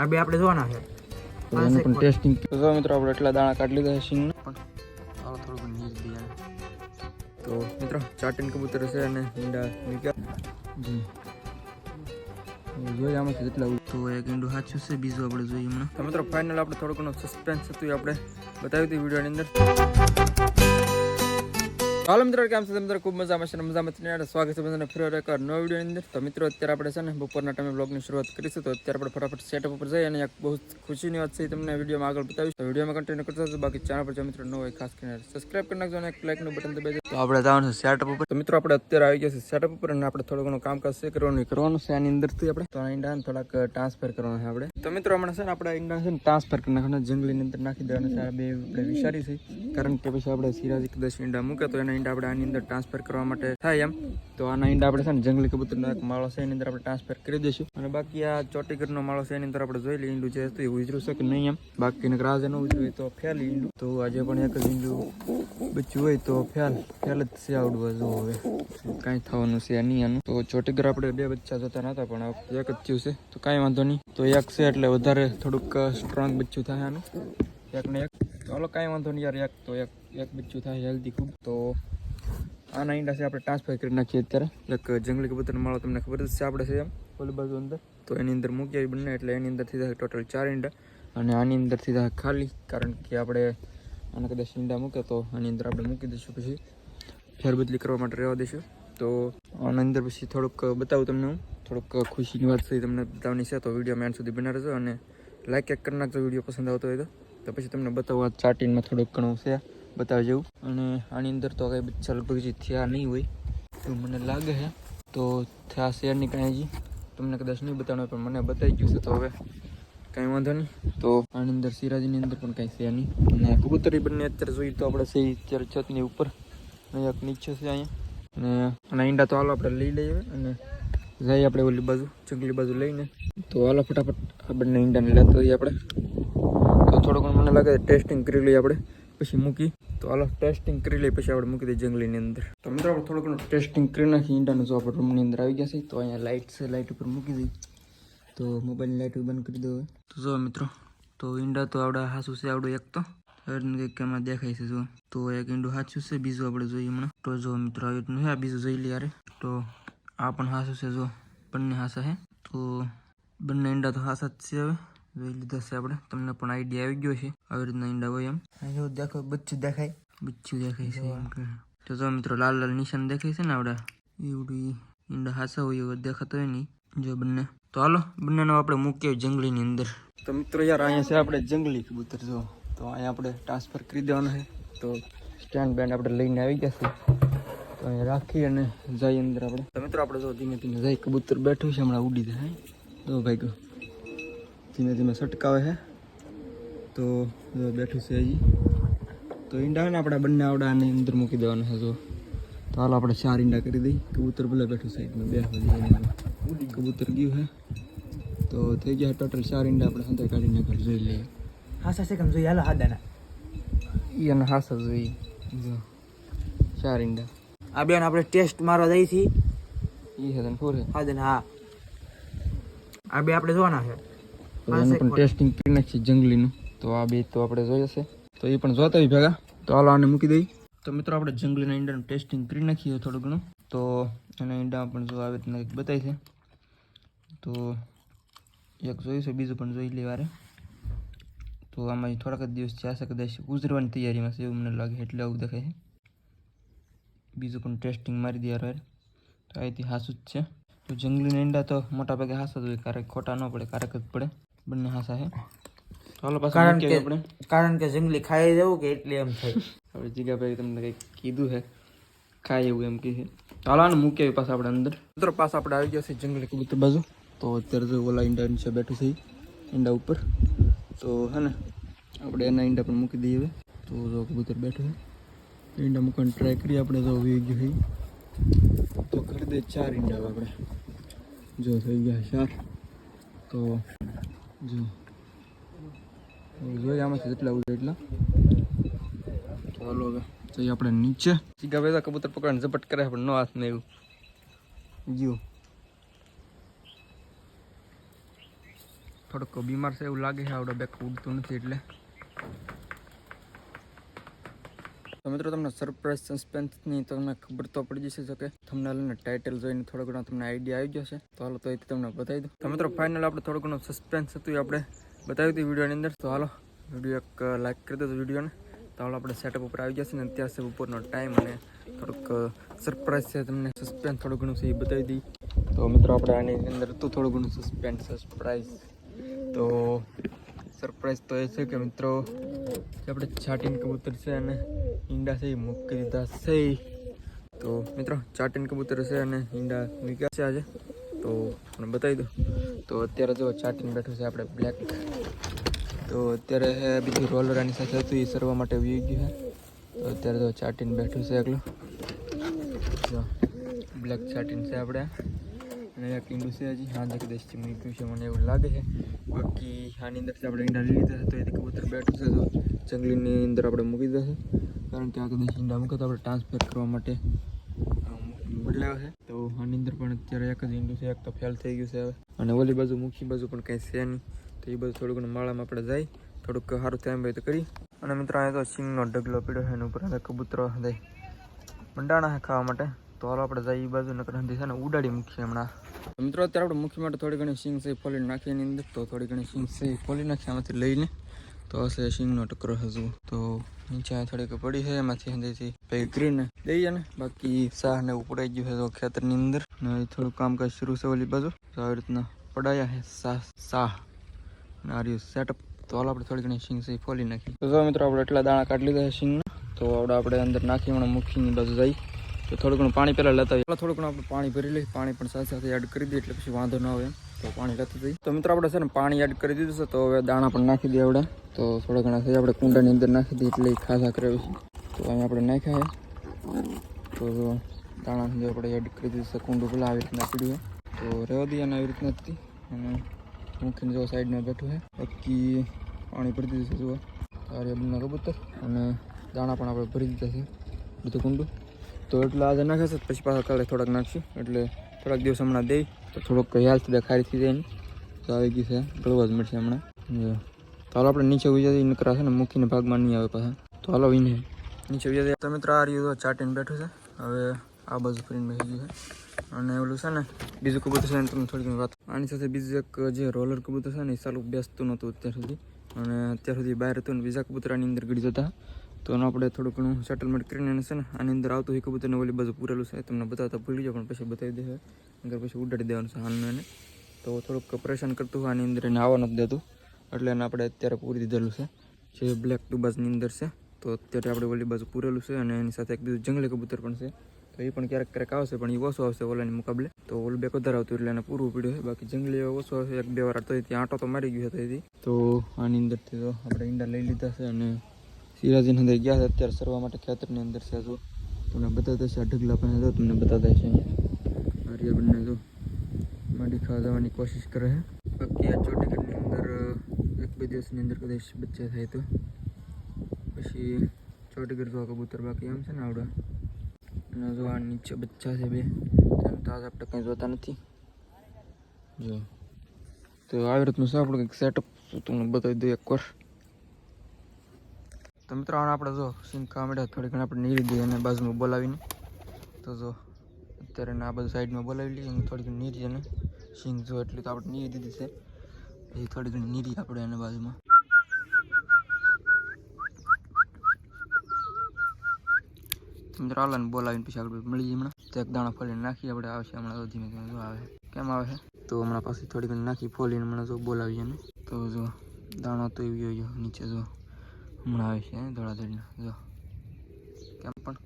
આ બે આપણે જોવાના છે. તો પણ ટેસ્ટિંગ તો મિત્રો આપણે એટલા દાણા કાઢી લીધા છે સિંગના પણ આવો થોડુંક નીર દઈએ તો મિત્રો ચાટીન કબૂતર છે અને ઈંડા નીકળ્યા. જી જોઈએ આમાંથી કેટલા તો એક ઈંડું સાચું છે બીજું આપણે જોઈએ હમણાં. તો મિત્રો ફાઇનલ આપણે થોડું ઘણું સસ્પેન્સ હતું આપણે બતાવ્યું હતું વિડીયોની અંદર. હાલો મિત્રો કેમ છે? મિત્રો ખૂબ મજામાં છે મજામાં છે સ્વાગત છે બધાને ફરી એક નવો વિડીયોની અંદર. તો મિત્રો અત્યારે આપણે છે ને બપોરના ટાઈમે બ્લોગની શરૂઆત કરીશું. તો અત્યારે આપણે ફટાફટ સેટઅપ ઉપર જઈએ અને એક બહુ ખુશીની વાત છે તમને વિડીયોમાં આગળ બતાવીશ. તો વિડીયોમાં કન્ટિન્યુ કરતા જજો બાકી ચેનલ પર જો મિત્રો ન હોય ખાસ કરીને સબસ્ક્રાઇબ કરી નાખજો અને એક લાઇકનું બટન દબાવી તો આપણે જવાનું છે સેટઅપ ઉપર. તો મિત્રો આપણે અત્યારે આવી ગયા છે સેટઅપ ઉપર અને આપણે થોડું ઘણું કામકાજ છે કરવાનું. કરવાનું છે આની અંદરથી આપણે. તો ઈંડાને થોડાક ટ્રાન્સફર કરવાનું છે આપણે. તો મિત્રો હમણાં છે ને આપણે ઈંડા છે ને ટ્રાન્સફર કરી નાખવાના. જંગલીની અંદર નાખી દેવાના છે. આ બે આપણે વિચારી છે. કારણ કે પછી આપણે સિરાજી દસ ઈંડા મૂકે તો એના ઈંડા આપણે આની અંદર ટ્રાન્સફર કરવા માટે થાય એમ. તો આના ઈંડા આપણે છે ને જંગલી કબૂતરનો એક માળો છે, એની અંદર આપણે ટ્રાન્સફર કરી દઈશું. અને બાકી આ ચોટીગરનો માળો છે, એની અંદર આપણે જોઈ લઈએ ઈંડું જે હતું એ ઉજરું છે કે નહીં એમ. બાકી રાજ ન ઉજરું તો ફેલ ઈંડું. તો આજે પણ એક જ ઈંડું બચ્યું હોય તો ફેલ ફેલ જ છે આવડવું જો હવે. કાંઈ થવાનું છે નહીં આનું તો ચોટીગર આપણે બે બચ્ચા જોતા નહોતા, પણ એક જ થયું છે. તો કાંઈ વાંધો નહીં. તો એક છે એટલે વધારે થોડુંક સ્ટ્રોંગ બચ્ચું થાય આનું. એક. ને એક ચાલો કાંઈ વાંધો નહીં યાર, એક તો એક એક બચ્ચું થાય હેલ્ધી ખૂબ. તો આના ઈંડા છે, આપણે ટ્રાન્સફર કરી નાખીએ અત્યારે. એક જંગલી કબૂતરનો માળો તમને ખબર છે, આપણે છે એમ, ઓલી બાજુ અંદર. તો એની અંદર મૂકીએ બંને, એટલે એની અંદરથી થાય ટોટલ ચાર ઈંડા. અને આની અંદરથી થાય ખાલી, કારણ કે આપણે આને કદાચ ઈંડા મૂકે તો આની અંદર આપણે મૂકી દઈશું પછી. ફેરબદલી કરવા માટે રહેવા દઈશું. તો આના અંદર પછી થોડુંક બતાવું તમને હું. થોડુંક ખુશીની વાત થઈ તમને બતાવવાની છે, તો વીડિયો મેન સુધી બના રહેજો. અને લાઇક એક કરી નાખજો, વીડિયો પસંદ આવતો હોય તો. પછી તમને બતાવવા ચાટીનમાં થોડુંક ઘણું છે. બતાવી જવું અને આની અંદર તો કંઈ બચ્ચા લગભગ જે થયા નહીં હોય. તો મને લાગે છે તો થયા શેરની કાંઈ હજી. તમને કદાચ નહીં બતાવવાનું પણ મને બતાવી ગયું છે, તો હવે કાંઈ વાંધો નહીં. તો આની અંદર સિરાજીની અંદર પણ કાંઈ છે નહીં. અને કબૂતરી બંને અત્યારે જોઈએ તો આપણે છે અત્યારે છતની ઉપર. અહીંયા નીચે છે અહીંયા. અને ઈંડા તો હાલો આપણે લઈ લઈએ. અને જઈએ આપણે ઓલી બાજુ, જંગલી બાજુ લઈને. તો હાલો ફટાફટ આ બંને ઈંડાને લેતા જઈએ આપણે. તો થોડુંક મને લાગે ટેસ્ટિંગ કરી લઈએ આપણે. પછી મૂકી. તો હાલો ટેસ્ટિંગ કરી લઈ પછી આપણે મૂકી દઈએ જંગલીની અંદર. તો મિત્રો, આપણે થોડું ઘણું ટેસ્ટિંગ કરી નાખી. ઈંડાનું જો આપણે રૂમની અંદર આવી ગયા છે, તો અહીંયા લાઇટ છે લાઇટ ઉપર મૂકી દઈ તો મોબાઈલની લાઇટ બંધ કરી દો તો જો મિત્રો, તો ઈંડા તો આવડા હાસું છે, આવડું એક તો. કંઈક એમાં દેખાય છે જો તો એક ઈંડું સાચું છે, બીજું આપણે જોઈએ હમણાં. તો જો મિત્રો આવી રીતનું છે આ બીજું જોઈ લઈએ તો આ પણ હાસું છે જો બંને હાસા છે તો બંને ઈંડા તો હાસા જ છે હવે. જોઈ લીધા છે આપણે. તમને પણ આઈડિયા આવી ગયો છે. આવી રીતના ઈંડા હોય એમ. જો દેખો બચ્ચું દેખાય. બચ્ચું દેખાય છે એમ કે તો જો મિત્રો લાલ લાલ નિશાન દેખાય છે ને આપણે એવું ઈંડા હાસા હોય એવો દેખાતો હોય નહીં જો બંને. તો હાલો બંનેનો આપણે મૂકીએ જંગલીની અંદર. તો મિત્રો યાર અહીંયા છે આપણે જંગલી કબૂતર જો. તો અહીંયા આપણે ટ્રાન્સફર કરી દેવાનું છે. તો સ્ટેન્ડ બેન્ડ આપણે લઈને આવી ગયા છે. તો અહીંયા રાખી અને જઈએ અંદર આપણે. તો મિત્રો આપણે જો ધીમે ધીમે જઈ કબૂતર બેઠું છે હમણાં ઉડી જાય તો ભાઈ ગયો ધીમે ધીમે સટકાવે છે. તો બેઠું છે હજી તો ઈંડા ને આપણે બંને આવડાને અંદર મૂકી દેવાના છે જો. તો હાલ આપણે ચાર ઈંડા કરી દઈ. કબૂતર ભલે બેઠું સાઈડમાં બે વાગે કબૂતર ગયું છે. તો થઈ ગયા ટોટલ ચાર ઈંડા આપણે સંતે કાઢીને ઘર જોઈ લઈએ. હાસા છે કેમ જોઈએ? હાલો હાદાના ઈ અને હાસા જોઈએ. જો ચાર ઈંડા. આ બેન આપણે ટેસ્ટ મારવા જઈ છીએ ઈ છે તને ફોર હાદન હા. આ બે આપણે જોવાના છે. તો એનું પણ ટેસ્ટિંગ કરી નાખીએ જંગલીનું. તો આ બે તો આપણે જોઈ હશે તો એ પણ જોતા હોય ભેગા. તો હાલો આને મૂકી દઈ તો મિત્રો આપણે જંગલીના ઈંડાનું ટેસ્ટિંગ કરી નાખીએ થોડું ઘણું. તો એના ઈંડા પણ જો આવી રીતના કંઈક બતાવી છે. તો એક જોયું છે બીજું પણ જોઈ લે વારે. તો આમાં થોડાક જ દિવસ છે કદાચ ગુજરવાની તૈયારીમાં છે એવું મને લાગે એટલે આવું દેખાય છે. બીજું પણ ટેસ્ટિંગ મારી દે યાર તો અહીંથી હાસું જ છે. તો જંગલીના ઈંડા તો મોટા ભાગે હાસા જ હોય ક્યારેક ખોટા ન પડે ક્યારેક જ પડે. બંને હાસા છે ચાલો પાછા કારણ કે આપણે. કારણ કે જંગલી ખાઈ જવું કે એટલે એમ થાય. હવે જીગાભાઈ તમને કંઈક કીધું છે ખાઈ એવું એમ કહે ચાલો આને મૂકી પાછા આપણે અંદર. મિત્રો પાછા આપણે આવી ગયા છે જંગલી કબૂતર બાજુ. તો અત્યારે જો ઓલા ઈંડા નીચે બેઠું છે ઈંડા ઉપર. તો હે ને આપણે એના ઈંડા પણ મૂકી દઈએ હવે. તો જો કબૂતર બેઠું છે ઈંડા મૂકવાની ટ્રાય કરીએ આપણે જો વી ગયું છે તો કરી દે ચાર ઈંડા આપણે. જો થઈ ગયા ચાર. તો જો જોઈએ આમાંથી જેટલા ઉડે એટલા. ચાલો હવે જઈએ આપણે નીચે. સીગા ભાઈ કબૂતર પકડને ઝપટ કરે પણ નો હાથ ને એવું ગયું થોડોક બીમાર છે એવું લાગે છે આવડો બેક ઉડતું નથી એટલે. તો મિત્રો તમને સરપ્રાઈઝ સસ્પેન્સની તમને ખબર તો પડી જશે કે તમને લઈને ટાઇટલ જોઈને થોડો ઘણો તમને આઈડિયા આવી છે. તો હાલો તો એ તમને બતાવી દઉં. તો મિત્રો ફાઇનલ આપણે થોડું ઘણું સસ્પેન્સ હતું એ આપણે બતાવ્યું હતું વિડીયોની અંદર. તો હાલો, વીડિયો એક લાઈક કરી દો વિડીયોને. તો હાલો, આપણે સેટઅપ ઉપર આવી જશે ને, અત્યારે છે બપોરનો ટાઈમ અને થોડુંક સરપ્રાઈઝ છે તમને સસ્પેન્સ થોડું ઘણું છે એ બતાવી દઈ. તો મિત્રો, આપણે આની અંદર હતું થોડું ઘણું સસ્પેન્સ સરપ્રાઈઝ તો સરપ્રાઈઝ તો એ છે કે મિત્રો આપણે છાટીને કબૂતર છે અને ઈંડા છે એ મૂકી દીધા છે. તો મિત્રો ચાટીન કબૂતર છે અને ઈંડા નીકળ્યા છે આજે. તો મને બતાવી દો. તો અત્યારે જો ચાટીન બેઠું છે આપણે બ્લેક. તો અત્યારે બીજું રોલર આની સાથે હતું, એ સરવા માટે વી ગયું છે તો અત્યારે જો ચાટીન બેઠું છે એકલું. જો, બ્લેક ચાટીન છે આપણે. અને એક ઈંડું છે હજી. હા કદાચ મૂક્યું છે મને એવું લાગે છે. બાકી આની અંદરથી આપણે ઈંડા લઈ લીધા તો એથી કબૂતર બેઠું છે તો જંગલીની અંદર આપણે મૂકી દીધા છે. કારણ કે આ કદાચ ઈંડા મૂકે તો આપણે ટ્રાન્સફર કરવા માટે બદલાવ્યો છે. તો આની પણ અત્યારે એક જ ઈંડું છે, એક તો ફેલ થઈ ગયું છે હવે. અને ઓલી બાજુ, મુખી બાજુ પણ કંઈ છે નહીં. તો એ બધું થોડું ઘણું માળામાં આપણે જાય, થોડુંક સારું થાય એમ તો કરી. અને મિત્રો, અહીંયા તો સિંગનો ઢગલો પીડ્યો છે, એના ઉપર કબૂતરો દે મંડાણા છે ખાવા માટે. તો હાલો આપણે જઈએ એ બાજુ, નકર હંધી છે ને ઉડાડી મૂકીએ હમણાં. મિત્રો, અત્યારે આપણે મુખી માટે થોડી ઘણી સિંગ છે ફોલી નાખીએ એની અંદર. તો થોડી ઘણી સિંગ છે ફોલી નાખીએ આમાંથી લઈને તો હશે સિંગનો ટકરો હજુ. તો નીચે થોડીક પડી છે, એમાંથી હંદેથી પછી ગ્રીન દઈએ ને બાકી સાહ ને એવું પડાઈ ગયું છે તો ખેતરની અંદર. ને થોડું કામકાજ શરૂ છે ઓલી બાજુ. તો આવી રીતના પડાયા છે સાહ સાહ અને આર્યું સેટઅપ તો હાલ આપણે થોડી ઘણી સિંગ સહી ફોલી નાખી. તો મિત્રો આપણે એટલા દાણા કાઢી લીધા છે સિંગના તો આપણે આપણે અંદર નાખી હમણાં મૂકીની બાજુ જઈ. તો થોડું ઘણું પાણી પહેલાં લેતા આવીએ. થોડું ઘણું આપણે પાણી ભરી લઈએ. પાણી પણ સાથે સાથે એડ કરી દઈએ એટલે પછી વાંધો ન આવે એમ. તો પાણી લેતા જઈએ તો મિત્રો આપણે છે ને પાણી એડ કરી દીધું છે, તો હવે દાણા પણ નાખી દઈએ આપણે. તો થોડા ઘણા થઈ આપણે કુંડાની અંદર નાખી દઈએ, એટલે ખાસા કરે છે. તો અહીંયા આપણે નાખ્યા તો દાણા આપણે એડ કરી દીધું છે, કુંડું પેલા આવી રીતના પીડ્યું તો રહેવા દઈએ આવી રીતના હતી. અને મૂકીને જો સાઈડમાં બેઠું છે. બાકી પાણી ભરી દીધું છે, જુઓ. સારી અબના કબૂતર. અને દાણા પણ આપણે ભરી દીધા છે. બધું કુંડું. તો એટલે આજે નાખે છે, પછી પાછા કાલે થોડાક નાખશું. એટલે થોડાક દિવસ હમણાં દઈ, તો થોડોક હેલ્થ દેખાડી થઈ જાય તો આવી ગઈ છે, ગળવા જ મળશે હમણાં. ચાલો આપણે નીચે ઉજાતી નકરા છે ને, મૂકીને ભાગમાં નહીં આવે પાછા. તો હાલો વિને નીચે ઉજાતી તમે મિત્રો આ રહ્યું ચાટીને બેઠું છે. હવે આ બાજુ ફરીને બેસી ગયું છે. અને ઓલું છે ને, બીજું કબૂતર છે ને, તમને થોડી ઘણી વાત આની સાથે બીજું એક જે રોલર કબૂતર છે ને, એ સારું બેસતું નહોતું અત્યાર સુધી. અને અત્યાર સુધી બહાર હતું ને, બીજા કબૂતરાની અંદર ગળી જતા. તો એનું આપણે થોડું ઘણું સેટલમેન્ટ કરીને એને છે ને, આની અંદર આવતું હોય કબૂતરને ઓલી બાજુ પૂરેલું છે. તમને બતાવતા ભૂલી જાઓ, પણ પછી બતાવી દેશે અગર પછી ઉડાડી દેવાનું છે હાલનું એને. તો થોડુંક પરેશાન કરતું હોય આની અંદર, એને આવવા નથી દેતું. એટલે એને આપણે અત્યારે પૂરી દીધેલું છે. જે બ્લેક ટુબાસની અંદર છે, તો અત્યારે આપણે ઓલી બાજુ પૂરેલું છે અને એની સાથે એક બીજું જંગલી કબૂતર પણ છે. તો એ પણ ક્યારેક ક્યારેક આવશે, પણ એ ઓછો આવશે ઓલાની મુકાબલે. તો ઓલું બેક વધારે આવતું એટલે એને પૂરું પીડ્યું છે. બાકી જંગલી ઓછો આવશે, એક બે વાર તો ત્યાં આંટો તો મારી ગયો હતો તો આની અંદરથી તો આપણે ઈંડા લઈ લીધા છે અને સિરાજીની અંદર ગયા છે અત્યારે સરવા માટે ખેતરની અંદર છે જો. તમને બતાવતા છે આ ઢગલા પાસે જો, તમને બતાવતા છે આર્ય બંને જો માડી ખાવા જવાની કોશિશ કરે છે. બાકી આ ચોટીગઢની અંદર એક બે દિવસની અંદર કદાચ બચ્ચા થાય તો. પછી ચોટીગઢ જોવા કબૂતર બાકી એમ છે ને આવડે. અને જો આ નીચે બચ્ચા છે બે, તેમ તો આજે આપણે કંઈ જોતા નથી. જો. તો આવી રીતનું છે આપણું કંઈક સેટઅપ તમને બતાવી દઉં એકવાર. તો મિત્રો, આને આપણે જો સિંગ ખાવા માંડ્યા થોડી ઘણી આપણે નીરી દઈએ અને બાજુમાં બોલાવીને. તો જો, અત્યારે આ બાજુ સાઈડમાં બોલાવી લઈએ અને થોડી ઘણી નીરી અને સિંગ જો એટલી તો આપણે નીરી દીધી છે. પછી થોડી ઘણી નીરી આપણે એને બાજુમાં. મિત્રો આલાને બોલાવીને પછી આપણે મળી હમણાં. તો એક દાણા ફોલીને નાખીએ આપણે, આવશે હમણાં ધીમે ધીમે જો આવે. કેમ આવે? છે તો હમણાં પાછી થોડી ઘણી નાખી ફોલીને હમણાં જો બોલાવીએ ને તો જો, દાણો તો એવી નીચે જો. હમણાં આવે છે ધોળાધડીના જો. કેમ પણ?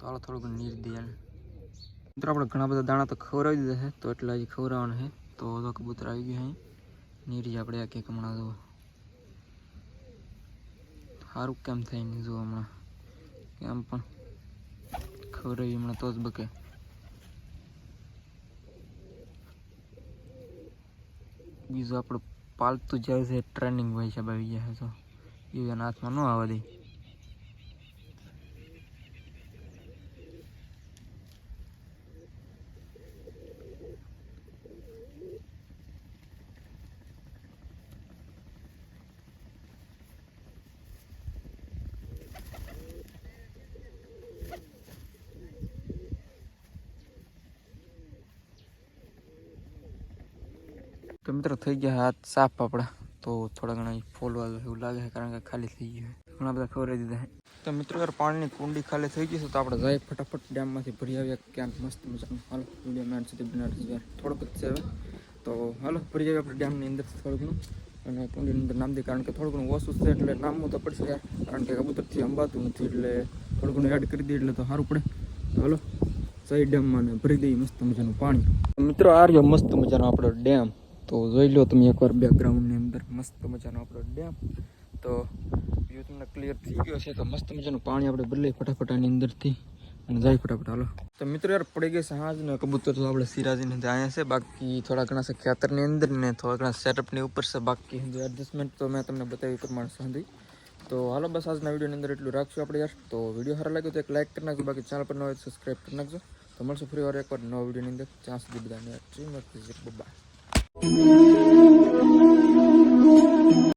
તો હાલો થોડું નીર દઈએ મિત્રો, આપણે ઘણા બધા દાણા તો ખવડાવી દીધા છે, તો એટલે હજી ખવડાવવાનું છે. તો તો કબૂતર આવી ગયું અહીં નીરી આપણે આ કેક હમણાં જુઓ સારું કેમ થાય નહીં જુઓ હમણાં? કેમ પણ? ખવડાવી હમણાં તો જ બકે. બીજું આપણું પાલતું જાય છે ટ્રેનિંગ હોય છે આવી ગયા તો યુવાના હાથમાં ન આવવા દે. મિત્રો થઈ ગયા હાથ સાફ પાપડા તો થોડા ઘણા ફોલવા એવું લાગે છે કારણ કે ખાલી થઈ ગયું છે. ઘણા બધા ખવડાવી દીધા છે. તો મિત્રો યાર પાણીની કુંડી ખાલી થઈ ગઈ છે તો આપણે જાય ફટાફટ ડેમમાંથી ભરી આવ્યા ક્યાંક મસ્ત મજાનું. હાલો વીડિયો મેન સુધી બનાવી યાર થોડોક જ છે હવે. તો હાલો ભરી આવીએ આપણે ડેમની અંદર થોડું ઘણું અને કુંડીની અંદર નામ દે કારણ કે થોડું ઘણું ઓછું છે એટલે નામવું તો પડશે યાર. કારણ કે કબૂતરથી અંબાતું નથી એટલે થોડું ઘણું એડ કરી દઈએ એટલે તો સારું પડે. હાલો સહી ડેમમાં ને ભરી દઈએ મસ્ત મજાનું પાણી. મિત્રો આ રહ્યો મસ્ત મજાનો આપણો ડેમ. તો જોઈ લો તમે એકવાર બેકગ્રાઉન્ડની અંદર મસ્ત મજાનો આપણો ડેમ. તો વ્યૂ તમને ક્લિયર થઈ ગયો છે તો મસ્ત મજાનું પાણી આપણે બદલાઈ ફટાફટ આની અંદરથી અને જાય ફટાફટ. હાલો. તો મિત્રો યાર, પડી ગઈ સાંજ ને કબૂતર. તો આપણે સિરાજીને અહીંયા છે. બાકી થોડા ઘણા છે ખેતરની અંદર ને થોડા ઘણા સેટઅપની ઉપર છે. બાકી એડજસ્ટમેન્ટ તો મેં તમને બતાવી પ્રમાણે સાંધી તો હાલો, બસ આજના વિડીયોની અંદર એટલું રાખશું આપણે યાર. તો વીડિયો સારો લાગ્યો તો એક લાઈક કરી નાખજો. બાકી ચેનલ પર ન હોય તો સબસ્ક્રાઈબ કરી નાખજો. તો મળશું ફરી વાર એકવાર નવા વિડીયોની અંદર. ત્યાં સુધી બધાને બાય